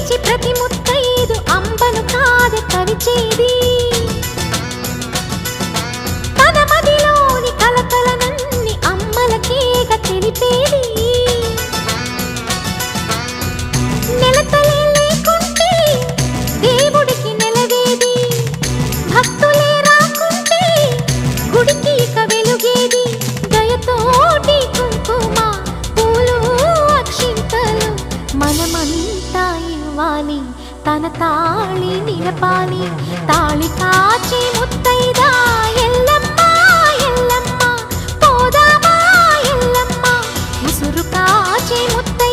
పిలిచి ప్రతి ముత్తైదు అంబను కాదే కవిచేది தன தாளி நிலப்பானி தாளி காட்சி முத்தைதா எல்லம்மா எல்லம்மா போதாமா எல்லம்மா முசுறு காட்சி முத்தை